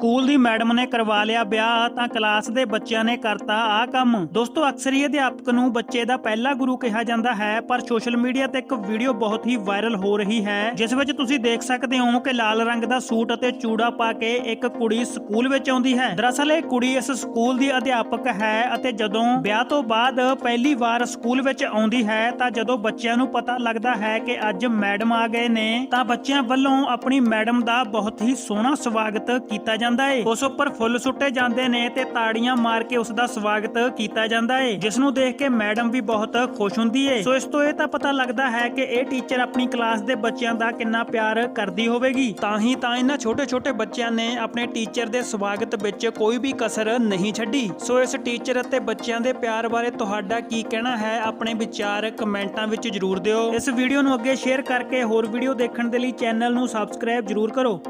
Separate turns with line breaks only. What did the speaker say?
School ਦੀ madam ਨੇ ਕਰਵਾ ਲਿਆ ਵਿਆਹ, ਤਾਂ ਕਲਾਸ ਦੇ ਬੱਚਿਆਂ ਨੇ ਕਰਤਾ ਆਹ ਕੰਮ। ਦੋਸਤੋ, ਅਕਸਰ ਹੀ ਅਧਿਆਪਕ ਨੂੰ ਬੱਚੇ ਦਾ ਪਹਿਲਾ ਗੁਰੂ ਕਿਹਾ ਜਾਂਦਾ ਹੈ, ਪਰ ਸੋਸ਼ਲ ਮੀਡੀਆ ਤੇ ਇੱਕ ਵੀਡੀਓ ਬਹੁਤ ਹੀ ਵਾਇਰਲ ਹੋ ਰਹੀ ਹੈ, ਜਿਸ ਵਿੱਚ ਤੁਸੀਂ ਦੇਖ ਸਕਦੇ ਹੋ ਕਿ ਲਾਲ ਰੰਗ ਦਾ ਸੂਟ ਅਤੇ ਚੂੜਾ ਪਾ ਕੇ ਇੱਕ ਕੁੜੀ ਸਕੂਲ ਵਿੱਚ ਆਉਂਦੀ ਹੈ। ਦਰਅਸਲ, ਇਹ ਕੁੜੀ ਇਸ ਸਕੂਲ ਦੀ ਅਧਿਆਪਕ ਹੈ ਅਤੇ ਜਦੋਂ ਵਿਆਹ ਤੋਂ ਬਾਅਦ ਪਹਿਲੀ ਵਾਰ ਸਕੂਲ ਵਿੱਚ ਆਉਂਦੀ ਹੈ, ਤਾਂ ਜਦੋਂ ਬੱਚਿਆਂ ਨੂੰ ਪਤਾ ਲੱਗਦਾ ਹੈ ਕਿ ਅੱਜ ਮੈਡਮ ਆ ਗਏ ਨੇ, ਤਾਂ ਬੱਚਿਆਂ ਵੱਲੋਂ ਆਪਣੀ ਮੈਡਮ ਦਾ ਬਹੁਤ ਹੀ ਸੋਹਣਾ ਸਵਾਗਤ ਕੀਤਾ ਜਾਂਦਾ ਹੈ ਉਸ ਉੱਪਰ ਫੁੱਲ ਸੁੱਟੇ ਜਾਂਦੇ ਨੇ ਤੇ ਤਾੜੀਆਂ ਮਾਰ ਕੇ ਉਸ ਦਾ ਸਵਾਗਤ ਕੀਤਾ ਜਾਂਦਾ ਹੈ ਜਿਸ ਨੂੰ ਦੇਖ ਕੇ ਮੈਡਮ ਵੀ ਬਹੁਤ ਖੁਸ਼ ਹੁੰਦੀ ਹੈ ਸੋ ਇਸ ਤੋਂ ਇਹ ਤਾਂ ਪਤਾ ਲੱਗਦਾ ਹੈ ਕਿ ਇਹ ਟੀਚਰ ਆਪਣੀ ਕਲਾਸ ਦੇ ਬੱਚਿਆਂ ਦਾ ਕਿੰਨਾ ਪਿਆਰ ਕਰਦੀ ਹੋਵੇਗੀ। ਤਾਂ ਹੀ ਤਾਂ ਇਹਨਾਂ ਛੋਟੇ-ਛੋਟੇ ਬੱਚਿਆਂ ਨੇ ਆਪਣੇ ਟੀਚਰ ਦੇ ਸਵਾਗਤ ਵਿੱਚ ਕੋਈ ਵੀ ਕਸਰ ਨਹੀਂ ਛੱਡੀ। ਸੋ ਇਸ ਟੀਚਰ ਅਤੇ ਬੱਚਿਆਂ ਦੇ ਪਿਆਰ ਬਾਰੇ ਤੁਹਾਡਾ ਕੀ ਕਹਿਣਾ ਹੈ, ਆਪਣੇ ਵਿਚਾਰ ਕਮੈਂਟਾਂ ਵਿੱਚ ਜਰੂਰ ਦਿਓ। ਇਸ ਵੀਡੀਓ ਨੂੰ ਅੱਗੇ ਸ਼ੇਅਰ ਕਰਕੇ ਹੋਰ ਵੀਡੀਓ ਦੇਖਣ ਦੇ ਲਈ ਚੈਨਲ ਨੂੰ ਸਬਸਕ੍ਰਾਈਬ ਜਰੂਰ ਕਰੋ।